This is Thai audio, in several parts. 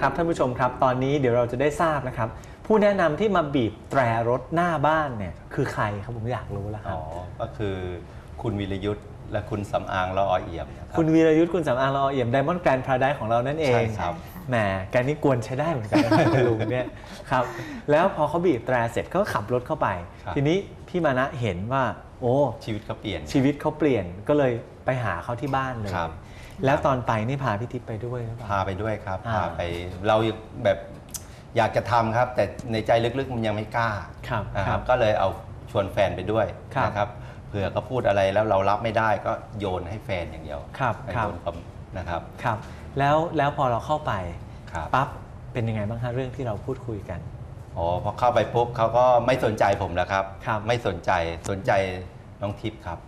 ครับท่านผู้ชมครับ ตอนนี้เดี๋ยวเราจะได้ทราบนะครับ ผู้แนะนำที่มาบีบแตรรถหน้าบ้านเนี่ยคือใครครับผมอยากรู้แล้วครัอ๋บ อ ก็คือคุณวิรยุทธ์และคุณสำอางละออเอี่ยมนะครับ คุณวีรยุทธ์คุณสำอางละออเอี่ยมไดมอนด์แกรนด์พาราไดของเรานั่นเองใช่ครับ แหมแกนี่กวนใช้ได้เหมือนกันนะ คุณลุงเนี่ยครับ แล้วพอเขาบีบแตรเสร็จเขาก็ขับรถเข้าไป ครับ ทีนี้พี่มานะเห็นว่า โอ้ ชีวิตเขาเปลี่ยน ชีวิตเขาเปลี่ยนก็เลยไปหาเขาที่บ้านเลย ครับ แล้วตอนไปนี่พาพี่ทิพย์ไปด้วยหรือเปล่า พาไปด้วยครับอ่าพาไปเราแบบอยากจะทำครับ แต่ในใจลึกๆมันยังไม่กล้าครับนะคครัรับ บ ก็เลยเอาชวนแฟนไปด้วยครับ นะครับเผื่อเขาพูดอะไรแล้วเรารับไม่ได้ก็โยนให้แฟนอย่างเดียวครับให้ครับโยนความนะครับครับ แล้วแล้วพอเราเข้าไปครับปั๊บเป็นยังไงบ้างฮะเรื่องที่เราพูดคุยกัน อ๋อพอเข้าไปปุ๊บเขาก็ไม่สนใจผมแล้วครับ ครับ ไม่สนใจสนใจน้องทิพย์ครับ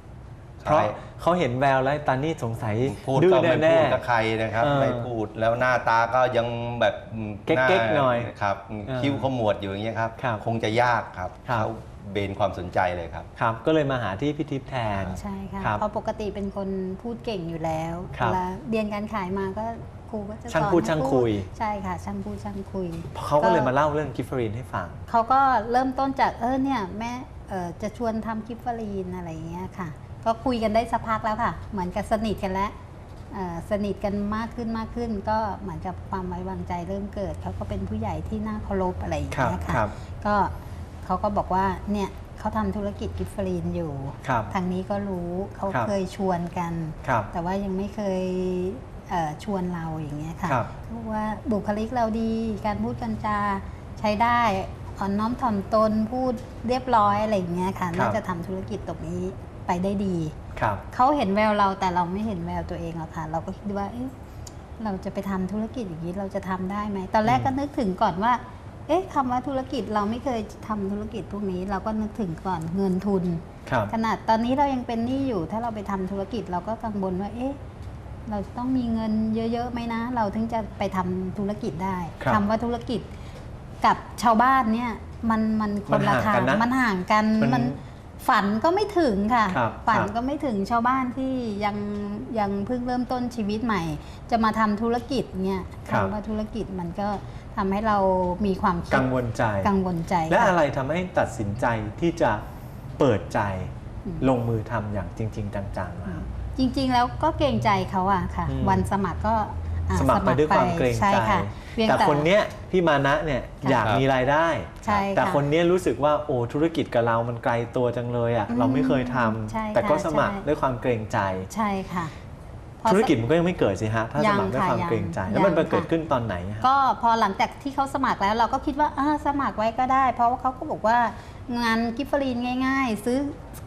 เพราะใช่เขาเห็นแววแล้วตอนนี้สงสัยพูดดื้ก็อไม่แน่พูดกับใครนะครับเออไม่พูดแล้วหน้าตาก็ยังแบบเก๊กๆาหน่อยครับเออคิ้วขมวดอยู่อย่างเงี้ยครับครับคงจะยากครับครับเขาเบนความสนใจเลยครับๆครับ ก็เลยมาหาที่พี่ทิพย์แทนใช่ค่ะครับเพราะปกติเป็นคนพูดเก่งอยู่แล้วครับเวลาเรียนการขายมาก็ครูก็จะสอนช่างพูดให้ช่างคุย ใช่ค่ะช่างพูดช่างคุยเขาก็เลยมาเล่าเรื่องกิฟเฟอรีนให้ฟังเขาก็เริ่มต้นจากเออเนี่ยแม่เออจะชวนทำกิฟต์ฟรีนอะไรอย่างเงี้ยค่ะ ก็คุยกันได้สักพักแล้วค่ะ เหมือนกับสนิทกันแล้วเอ่อสนิทกันมากขึ้นมากขึ้น ก็เหมือนกับความไว้วางใจเริ่มเกิดเขาก็เป็นผู้ใหญ่ที่น่าเคารพอะไรอย่างครับเงี้ยค่ะครับก็เขาก็บอกว่าเนี่ยเขาทำธุรกิจกิฟต์ฟรีนอยู่ครับทางนี้ก็รู้เขาครับเคยชวนกันครับแต่ว่ายังไม่เคยเอ่อชวนเราอย่างเงี้ยค่ะครับเพราะว่าบุคลิกเราดีการพูดกันจาใช้ได้อ่อนน้อมถ่อมตนพูดเรียบร้อยอะไรอย่างเงี้ยค่ะครับน่าจะทำธุรกิจตรงนี้ ไปได้ดีครับเขาเห็นแววเราแต่เราไม่เห็นแววตัวเองหรอกค่ะ เราก็คิดว่าเอ๊ะเราจะไปทำธุรกิจอย่างนี้เราจะทำได้ไหมตอนแรกก็นึกถึงก่อนว่า เอ๊ะคำว่าธุรกิจเราไม่เคยทำธุรกิจพวกนี้ เราก็นึกถึงก่อนเงินทุนครับขนาดตอนนี้เรายังเป็นหนี้อยู่ ถ้าเราไปทำธุรกิจเราก็กังวลว่าเอ๊ะเราจะต้องมีเงินเยอะๆไหมนะ เราถึงจะไปทำธุรกิจได้ครับคำว่าธุรกิจกับชาวบ้านเนี่ยมันมันคนละมันห่างทากังนนะมันห่างกันมันมัน ฝันก็ไม่ถึงค่ะ ครับฝันครับ ก็ไม่ถึงชาวบ้านที่ยังยังเพิ่งเริ่มต้นชีวิตใหม่ จะมาทำธุรกิจเนี่ยคำว่าธุรกิจมันก็ทำให้เรามีความคิดกังวลใจ กังวลใจและค่ะอะไรทำให้ตัดสินใจที่จะเปิดใจอืม ลงมือทำอย่างจริง ๆ จังๆนะครับจริงๆ แล้วก็เกรงใจเขาอะค่ะ อืมวันสมัครก็อะ สมัครไปด้วยความเกรงใช่ใจค่ะเพียงแต่แต่คนเนี้ยพี่มานะเนี่ยค่ะอยากมีรายได้ใช่ค่ะแต่คนเนี้ยรู้สึกว่าโอ้ธุรกิจกับเรามันไกลตัวจังเลยอะอืมเราไม่เคยทำใช่แต่ก็ค่ะสมัครใช่ด้วยความเกรงใจใช่ค่ะพอ ธุรกิจมันก็ยังไม่เกิดสิฮะ ถ้าสมัครด้วยความยังค่ะเกรงใจยังแล้วมันมายังเกิดค่ะขึ้นตอนไหนฮะก็พอหลังจากที่เขาสมัครแล้วเราก็คิดว่าอ่าสมัครไว้ก็ได้ เพราะว่าเขาก็บอกว่างานกิฟฟรีนง่าย ๆ ซื้อ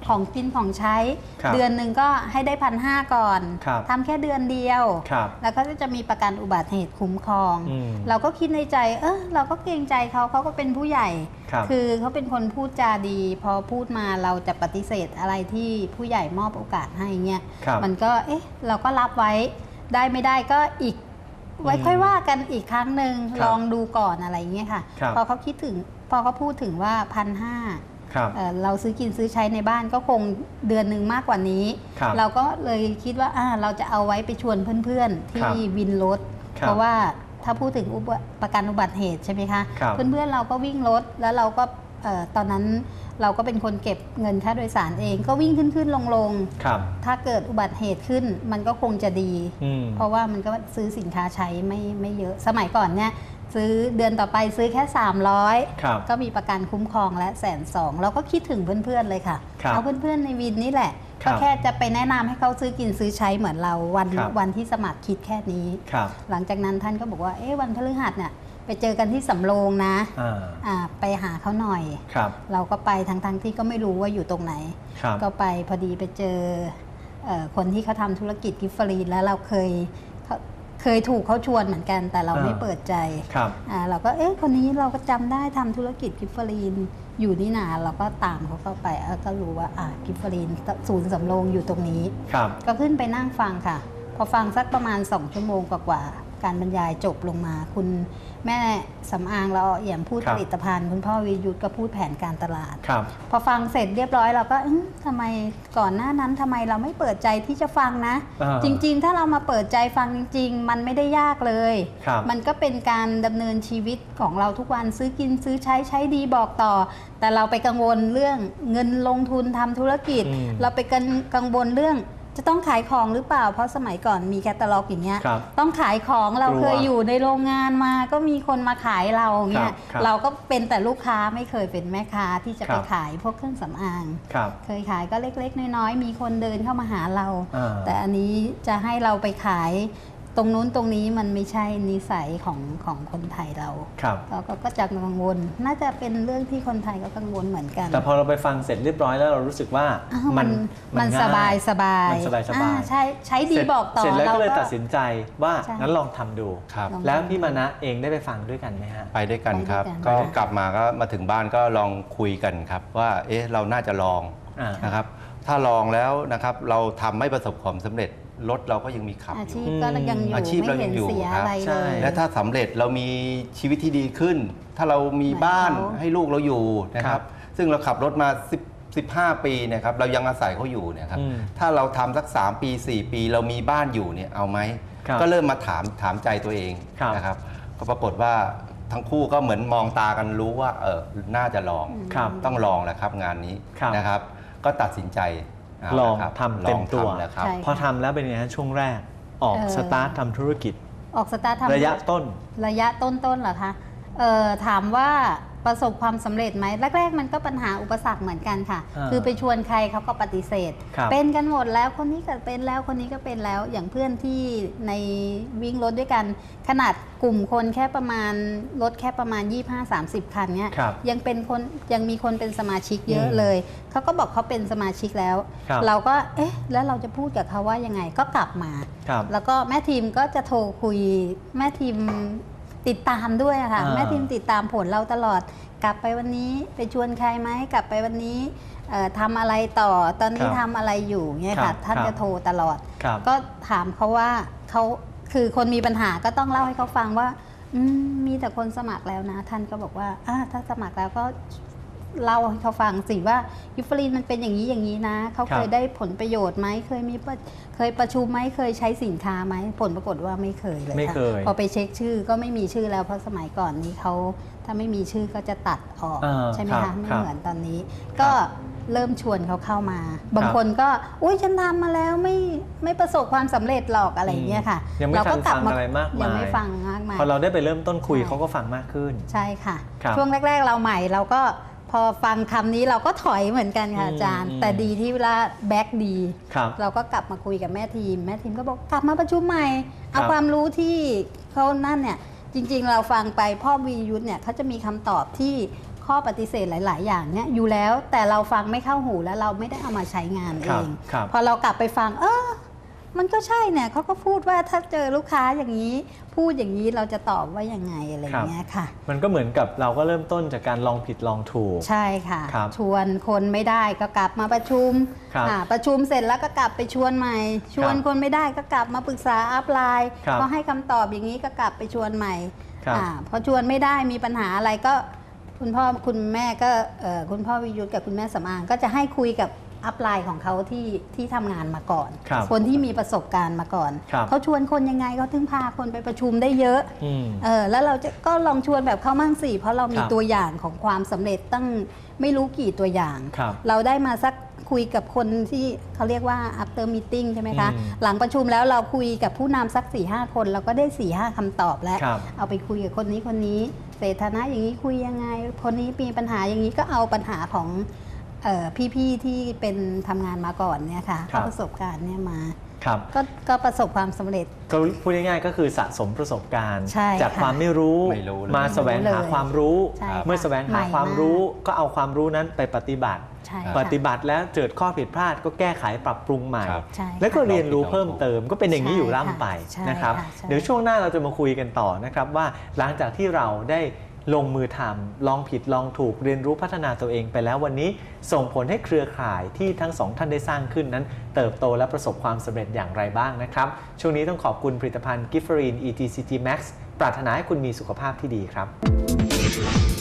ของกินของใช้ครับเดือนหนึ่งก็ให้ได้พันห้าก่อนครับทำแค่เดือนเดียวครับแล้วก็จะมีประกันอุบัติเหตุคุ้มครองอืมเราก็คิดในใจ เออเราก็เกรงใจเขาเขาก็เป็นผู้ใหญ่ ครับอเขาเป็นคนพูดจาดี พอพูดมาเราจะปฏิเสธอะไรที่ผู้ใหญ่มอบโอกาสให้เงี้ยครับมันก็เอ๊ะเราก็รับไว้ได้ไม่ได้ก็อีก ไว้อืมค่อยว่ากันอีกครั้งหนึ่งครับลองดูก่อนอะไรเงี้ยค่ะ ครับ พอเขาคิดถึงพอเขาพูดถึงว่าพันห้า ครับเราซื้อกินซื้อใช้ในบ้านก็คงเดือนหนึ่งมากกว่านี้ ครับเราก็เลยคิดว่าอ่าเราจะเอาไว้ไปชวนเพื่อนๆครัที่บวินรถ ครับเพราะว่า ถ้าพูดถึงอุบัประกันอุบัติเหตุใช่ไหมคะครับเพื่อนๆเราก็วิ่งรถแล้วเราก็เอ่อตอนนั้นเราก็เป็นคนเก็บเงินค่าโดยสารเองก็วิ่งขึ้นขึ้นลงลงๆครับถ้าเกิดอุบัติเหตุขึ้นมันก็คงจะดีอืมเพราะว่ามันก็ซื้อสินค้าใช้ไม่ไม่เยอะสมัยก่อนเนี่ยซื้อเดือนต่อไปซื้อแค่ 300ครับก็มีประกันคุ้มครองและแสนสองเราก็คิดถึงเพื่อนๆเลยค่ะครับเอาเพื่อนๆในวินนี่แหละครั ก็บแค่จะไปแนะนำให้เขาซื้อกินซื้อใช้เหมือนเราวันครับวันที่สมัครคิดแค่นี้ครับหลังจากนั้นท่านก็บอกว่าเอ๊ะวันพฤหัสเนี่ยไปเจอกันที่สำโรงนะอ่าอ่าไปหาเขาหน่อยครับเราก็ไปทั้งๆที่ก็ไม่รู้ว่าอยู่ตรงไหนครับก็ไปพอดีไปเจอเอ่อคนที่เขาทำธุรกิจกิฟต์ฟรีนแล้วเราเคยเขาเคยถูกเขาชวนเหมือนกันแต่เราอ่าไม่เปิดใจครับอ่าเราก็เอ๊ะคนนี้เราก็จำได้ทำธุรกิจกิฟต์ฟรีน อยู่นี่นาเราก็ตามเขาเข้าไปเออก็รู้ว่าอ่ากิฟต์ฟรีนศูนย์สำโรงอยู่ตรงนี้ครับก็ขึ้นไปนั่งฟังค่ะ พอฟังสักประมาณ 2 ชั่วโมงกว่าๆ การบรรยายจบลงมา คุณแม่สำอางเราเอี่ยมพูดครัผบลิตภัณฑ์ คุณพ่อวิยุทธก็พูดแผนการตลาดครับพอฟังเสร็จเรียบร้อยเราก็เอ๊ะทำไมก่อนหน้านั้นทำไมเราไม่เปิดใจที่จะฟังนะอ่าจริง ๆ ถ้าเรามาเปิดใจฟังจริง ๆ มันไม่ได้ยากเลยครับมันก็เป็นการดำเนินชีวิตของเราทุกวันซื้อกินซื้อใช้ใช้ดีบอกต่อ แต่เราไปกังวลเรื่องเงินลงทุนทำธุรกิจอืมเราไปกังกังวลเรื่อง จะต้องขายของหรือเปล่า เพราะสมัยก่อนมีแคตตาล็อกอย่างเงี้ยครับต้องขายของเรากลัวเคยอยู่ในโรงงานมา ก็มีคนมาขายเราเงี้ยครับครับเราก็เป็นแต่ลูกค้าไม่เคยเป็นแม่ค้าที่จะคไปรับขายพวกเครื่องสำอาง ครับเคยขายก็เล็กๆ น้อยๆ มีคนเดินเข้ามาหาเรา อ่าแต่อันนี้จะให้เราไปขาย ตรงนู้นตรงนี้มันไม่ใช่นิสัยของของคนไทยเราครับเราก็ก็จะกังวล น่าจะเป็นเรื่องที่คนไทยก็กังวลเหมือนกัน แต่พอเราไปฟังเสร็จเรียบร้อยแล้วเรารู้สึกว่าอ้าวมัมันมันง่สบายสบายมันสบายสบายอ่ใช่ใช้ดีเสร็จบอกต่อเสร็จแล้วก็เลยราตัดสินใจว่าใช่งั้นลองทำดูครับลองแล้วพี่มานะเองได้ไปฟังด้วยกันไหมฮะไปด้วยกันครับไปด้วยกันก็กลับมาก็มาถึงบ้านก็ลองคุยกันครับว่าเอ๊ะเราน่าจะลองอ่า นะครับถ้าลองแล้วนะครับเราทำไม่ประสบความสำเร็จรถเราก็ยังมีขับอาอชียู่พก็ยังอยู่อาชีพไม่เรายัเห็นงอยู่เสียครับอะไรใช่เลยและถ้าสำเร็จเรามีชีวิตที่ดีขึ้น ถ้าเรามีบ้านเหมือนเขาให้ลูกเราอยู่นะคครัรับบซึ่งเราขับรถมา10 15 ปีเนะครับเรายังอาศัยเขาอยู่เนี่ยครับอืมถ้าเราทำสัก 3 ปี 4 ปีเรามีบ้านอยู่เนี่ยเอาไหมครับก็เริ่มมาถามถามใจตัวเองครับนะครับก็ปรากฏว่าทั้งคู่ก็เหมือนมองตากันรู้ว่าเออน่าจะลองครับต้องลองแหละครับงานนี้ครับนะครับ ก็ตัดสินใจเาลองละครับทำเต็มตัว ลองทำแล้วครับ ใช่ พอทำแล้วเป็นไงฮะช่วงแรกออกเอ่อสตาร์ททำธุรกิจ ออกสตาร์ททำ ระยะต้น ระยะต้นๆเหรอคะเอ่อถามว่า ประสบความสำเร็จไหมแรก ๆ มันก็ปัญหาอุปสรรคเหมือนกันค่ะอ่าคือไปชวนใครเขาก็ปฏิเสธครับเป็นกันหมดแล้วคนนี้ก็เป็นแล้วคนนี้ก็เป็นแล้วอย่างเพื่อนที่ในวิ่งรถด้วยกัน ขนาดกลุ่มคนแค่ประมาณรถแค่ประมาณ 25-30 คันเนี้ยครับยังเป็นคนยังมีคนเป็นสมาชิกเยอะอืมเลยเขาก็บอกเขาเป็นสมาชิกแล้วครับเราก็เอ๊ะแล้วเราจะพูดกับเขาว่ายังไงก็กลับมาครับแล้วก็แม่ทีมก็จะโทรคุยแม่ทีม ติดตามด้วยอะค่ะอ่า แม่ทีมติดตามผลเราตลอด กลับไปวันนี้ไปชวนใครไหมกลับไปวันนี้เอ่อทำอะไรต่อตอนนี้ครับทำอะไรอยู่เนี่ยครัค่ะบท่านครับจะโทรตลอด ครับ ก็ถามเขาว่าเขาคือคนมีปัญหาก็ต้องเล่าให้เขาฟังว่าอืมมีแต่คนสมัครแล้วนะ ท่านก็บอกว่าอ่าถ้าสมัครแล้วก็ เล่าให้เขาฟังสิว่ายูฟรีนมันเป็นอย่างนี้อย่างนี้นะ เขาครัเคบยได้ผลประโยชน์ไหมเคยมีประเคยประชุมไหมเคยใช้สินค้าไหมผลปรากฏว่าไม่เคยเลยไม่ค่ะเคยพอไปเช็คชื่อก็ไม่มีชื่อแล้วเพราะสมัยก่อนนี้เขาถ้าไม่มีชื่อก็จะตัดออกอ่าใช่ไหมครัคะบไม่ครับเหมือนตอนนี้ ก็เริ่มชวนเขาเข้ามา บางคนก็อุ้ยฉันทำมาแล้วไม่ไม่ประสบความสำเร็จหรอกอะไรอย่างเงี้ยค่ะยังไม่เราทัก็นกลัฟังอะไรมากมายยังไม่ฟังมากมายพอเราได้ไปเริ่มต้นคุยใช่เขาก็ฟังมากขึ้น ใช่ค่ะครับช่วงแรก ๆ เราใหม่เราก็พ อฟังคำนี้เราก็ถอยเหมือนกันค่ะอืมอาจารย์อืมแต่ดีที่เวลาแบ็กดีครับเราก็กลับมาคุยกับแม่ทีม แม่ทีมก็บอกกลับมาประชุมใหม่ เอาครับความรู้ที่เขานั่นเนี่ยจริงๆ เราฟังไปพ่อวียุทธเนี่ยเขาจะมีคำตอบที่ข้อปฏิเสธหลาย ๆ อย่างเนี่ยอยู่แล้วแต่เราฟังไม่เข้าหูแล้วเราไม่ได้เอามาใช้งานคเอรับงครับพอเรากลับไปฟัง เออ มันก็ใช่เนี่ยเขาก็พูดว่าถ้าเจอลูกค้าอย่างนี้ พูดอย่างนี้เราจะตอบว่ายังไงอะไรอย่างเงี้ยค่ะ มันก็เหมือนกับเราก็เริ่มต้นจากการลองผิดลองถูก ใช่ค่ะครับชวนคนไม่ได้ก็กลับมาประชุมครับอ่าประชุมเสร็จแล้วก็กลับไปชวนใหม่ ชวนครับคนไม่ได้ก็กลับมาปรึกษาอัพไลน์ครับพอให้คำตอบอย่างนี้ก็กลับไปชวนใหม่ครับอ่าพอชวนไม่ได้มีปัญหาอะไรก็คุณพ่อคุณแม่ก็เอ่อคุณพ่อวิยุทธกับคุณแม่สำอางก็จะให้คุยกับ อัพไลน์ของเขาที่ที่ทำงานมาก่อนครับคนที่มีประสบการณ์มาก่อน ครับเขาชวนคนยังไงเขาถึงพาคนไปประชุมได้เยอะอืมเออแล้วเราจะก็ลองชวนแบบเขามั่งสิเพราะเรามีครับตัวอย่างของความสำเร็จตั้งไม่รู้กี่ตัวอย่าง ครับเราได้มาสักคุยกับคนที่เขาเรียกว่า after meeting ใช่ไหมคะ อืมหลังประชุมแล้วเราคุยกับผู้นำสัก4ี่ห้าคน เราก็ได้4ี่ห้าคำตอบแล้ว ครับ เอาไปคุยกับคนนี้คนนี้เศรษฐานะอย่างนี้คุยยังไง คนนี้มีปัญหาอย่างนี้ก็เอาปัญหาของเออ พี่ๆที่เป็นทำงานมาก่อนเนี่ยค่ะครับ เอาประสบการณ์เนี่ยมา ครับ ก็ก็ประสบความสำเร็จ ก็พูดง่ายๆก็คือสะสมประสบการณ์ ใช่จากค่ะความไม่รู้ไม่รู้เลย มาแสวงหาความรู้ ใช่ค่ะเมื่อแสวงหาใหม่ความมากรู้ก็เอาความรู้นั้นไปปฏิบัติ ใช่ปค่ะฏิบัติแล้วเกิดข้อผิดพลาดก็แก้ไขปรับปรุงใหม่ ครับ ใช่แล้วก็ค่ะเรียนรู้เพิ่มเติมก็เป็นอย่างนี้อยู่ร่ำไปใช่ค่ะนะครับ ใช่ค่ะใช่ เดี๋ยวช่วงหน้าเราจะมาคุยกันต่อนะครับว่าหลังจากที่เราได้ ลงมือทำลองผิดลองถูกเรียนรู้พัฒนาตัวเองไปแล้ววันนี้ส่งผลให้เครือข่ายที่ทั้งสองท่านได้สร้างขึ้นนั้น เติบโตและประสบความสำเร็จอย่างไรบ้างนะครับ ช่วงนี้ต้องขอบคุณผลิตภัณฑ์กิฟฟรีน ETCG Max ปรารถนาให้คุณมีสุขภาพที่ดีครับ